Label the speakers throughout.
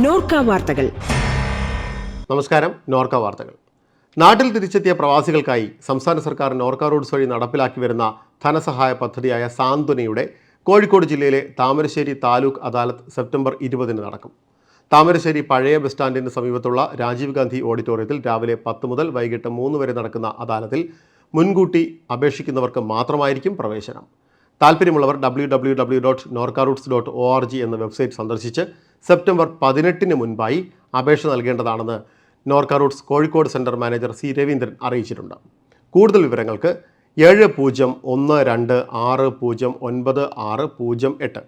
Speaker 1: നോർക്ക വാർത്തകൾ.
Speaker 2: നമസ്കാരം നോർക്ക വാർത്തകൾ. നാട്ടിൽ തിരിച്ചെത്തിയ പ്രവാസികൾക്കായി സംസ്ഥാന സർക്കാർ നോർക്ക റോഡ്സ് വഴി നടപ്പിലാക്കി വരുന്ന ധനസഹായ പദ്ധതിയായ സാന്ത്വനയുടെ കോഴിക്കോട് ജില്ലയിലെ താമരശ്ശേരി താലൂക്ക് അദാലത്ത് സെപ്റ്റംബർ ഇരുപതിന് നടക്കും. താമരശ്ശേരി പഴയ ബസ് സ്റ്റാൻഡിന് സമീപത്തുള്ള രാജീവ് ഗാന്ധി ഓഡിറ്റോറിയത്തിൽ രാവിലെ പത്ത് മുതൽ വൈകിട്ട് മൂന്ന് വരെ നടക്കുന്ന അദാലത്തിൽ മുൻകൂട്ടി അപേക്ഷിക്കുന്നവർക്ക് മാത്രമായിരിക്കും പ്രവേശനം. താല്പര്യമുള്ളവർ W W W dot Norka Roots dot O R G എന്ന വെബ്സൈറ്റ് സന്ദർശിച്ച് സെപ്റ്റംബർ പതിനെട്ടിന് മുൻപായി അപേക്ഷ നൽകേണ്ടതാണെന്ന് Norka Roots Kozhikode centre manager C Raveendran അറിയിച്ചിട്ടുണ്ട്. കൂടുതൽ വിവരങ്ങൾക്ക് ഏഴ് പൂജ്യം ഒന്ന് രണ്ട് ആറ് പൂജ്യം ഒൻപത് ആറ് പൂജ്യം എട്ട്.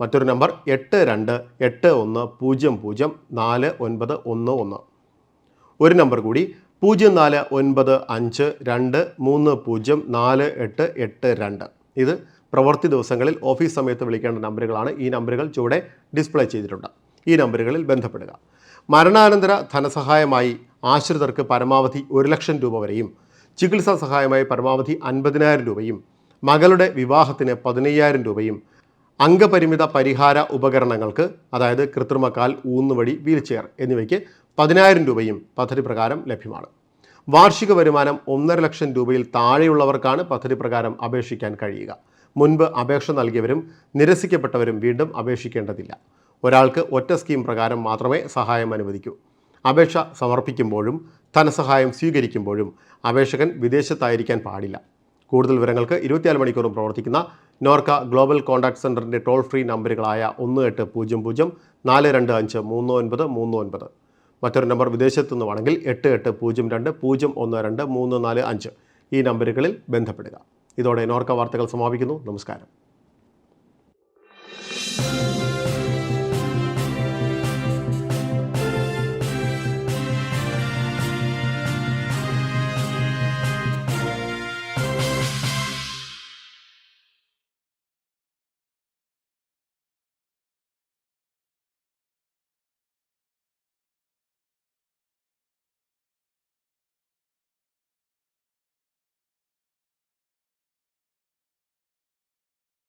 Speaker 2: മറ്റൊരു നമ്പർ എട്ട് രണ്ട് എട്ട് ഒന്ന് പൂജ്യം പൂജ്യം നാല് ഒൻപത് ഒന്ന് ഒന്ന്. ഒരു നമ്പർ കൂടി പൂജ്യം നാല് ഒൻപത് അഞ്ച് രണ്ട് മൂന്ന് പൂജ്യം നാല് എട്ട് എട്ട് രണ്ട്. ഇത് പ്രവൃത്തി ദിവസങ്ങളിൽ ഓഫീസ് സമയത്ത് വിളിക്കേണ്ട നമ്പറുകളാണ് ഈ നമ്പറുകൾ ചുവടെ ഡിസ്പ്ലേ ചെയ്തിട്ടുണ്ട്. ഈ നമ്പറുകളിൽ ബന്ധപ്പെടുക. മരണാനന്തര ധനസഹായമായി ആശ്രിതർക്ക് പരമാവധി ഒരു ലക്ഷം രൂപ വരെയും ചികിത്സാ സഹായമായി പരമാവധി അൻപതിനായിരം രൂപയും മകളുടെ വിവാഹത്തിന് പതിനയ്യായിരം രൂപയും അംഗപരിമിത പരിഹാര ഉപകരണങ്ങൾക്ക് അതായത് കൃത്രിമക്കാൽ ഊന്നുവടി വീൽചെയർ എന്നിവയ്ക്ക് പതിനായിരം രൂപയും പദ്ധതി പ്രകാരം ലഭ്യമാണ്. വാർഷിക വരുമാനം ഒന്നര ലക്ഷം രൂപയിൽ താഴെയുള്ളവർക്കാണ് പദ്ധതി പ്രകാരം അപേക്ഷിക്കാൻ കഴിയുക. മുൻപ് അപേക്ഷ നൽകിയവരും നിരസിക്കപ്പെട്ടവരും വീണ്ടും അപേക്ഷിക്കേണ്ടതില്ല. ഒരാൾക്ക് ഒറ്റ സ്കീം പ്രകാരം മാത്രമേ സഹായം അനുവദിക്കൂ. അപേക്ഷ സമർപ്പിക്കുമ്പോഴും ധനസഹായം സ്വീകരിക്കുമ്പോഴും അപേക്ഷകൻ വിദേശത്തായിരിക്കാൻ പാടില്ല. കൂടുതൽ വിവരങ്ങൾക്ക് ഇരുപത്തിനാല് മണിക്കൂറും പ്രവർത്തിക്കുന്ന നോർക്ക ഗ്ലോബൽ കോൺടാക്ട് സെന്ററിന്റെ ടോൾ ഫ്രീ നമ്പറുകളായ ഒന്ന് എട്ട് പൂജ്യം പൂജ്യം നാല് രണ്ട് അഞ്ച് മൂന്ന് ഒൻപത് മൂന്ന് ഒൻപത്. മറ്റൊരു നമ്പർ വിദേശത്തു നിന്നുവാണെങ്കിൽ എട്ട് എട്ട് പൂജ്യം രണ്ട് പൂജ്യം ഒന്ന് രണ്ട് മൂന്ന് നാല് അഞ്ച്. ഈ നമ്പറുകളിൽ ബന്ധപ്പെടുക. ഇതോടെ നോർക്ക വാർത്തകൾ സമാപിക്കുന്നു. നമസ്കാരം.